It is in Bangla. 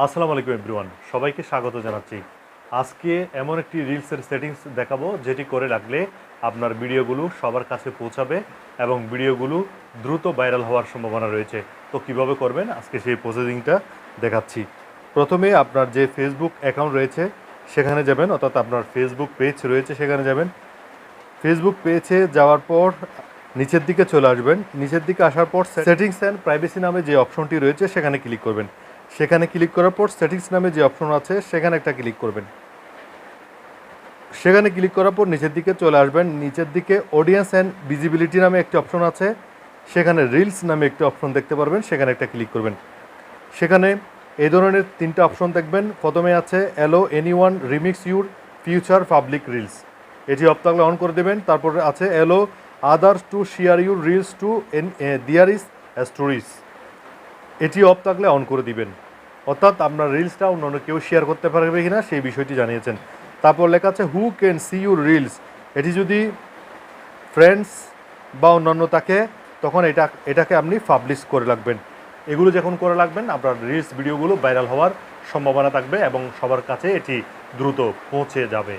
আসসালামু আলাইকুম এভরিওয়ান সবাইকে স্বাগত জানাচ্ছি। আজকে এমন একটি রিলসের সেটিংস দেখাবো, যেটি করে রাখলে আপনার ভিডিওগুলো সবার কাছে পৌঁছাবে এবং ভিডিওগুলো দ্রুত ভাইরাল হওয়ার সম্ভাবনা রয়েছে। তো কীভাবে করবেন? আজকে সেই প্রসেসিংটা দেখাচ্ছি। প্রথমে আপনার যে ফেসবুক অ্যাকাউন্ট রয়েছে, সেখানে যাবেন, অর্থাৎ আপনার ফেসবুক পেজ রয়েছে, সেখানে যাবেন। ফেসবুক পেজে যাওয়ার পর নিচের দিকে চলে আসবেন। নিচের দিকে আসার পর সেটিংস অ্যান্ড প্রাইভেসি নামে যে অপশনটি রয়েছে, সেখানে ক্লিক করবেন। সেখানে ক্লিক করার পর সেটিংস নামে যে অপশন আছে, সেখানে একটা ক্লিক করবেন। সেখানে ক্লিক করার পর নিচের দিকে চলে আসবেন। নিচের দিকে অডিয়েন্স অ্যান্ড ভিজিবিলিটি নামে একটি অপশন আছে। সেখানে রিলস নামে একটি অপশন দেখতে পারবেন, সেখানে একটা ক্লিক করবেন। সেখানে এই ধরনের তিনটা অপশন দেখবেন। প্রথমে আছে allow any one remix your future public reels এটি থাকলে অন করে দেবেন। তারপরে আছে allow others to share your reels to an their is stories এটি অফ থাকলে অন করে দিবেন। অর্থাৎ আপনার রিলসটা অন্য কেউ শেয়ার করতে পারবে কি না সেই বিষয়টি জানিয়েছেন। তারপর লেখা আছে who can see your reels এটি যদি ফ্রেন্ডস বা অন্যান্য থাকে, তখন এটা, এটাকে আপনি পাবলিশ করে রাখবেন। এগুলো যখন করে রাখবেন, আপনার রিলস ভিডিওগুলো ভাইরাল হওয়ার সম্ভাবনা থাকবে এবং সবার কাছে এটি দ্রুত পৌঁছে যাবে।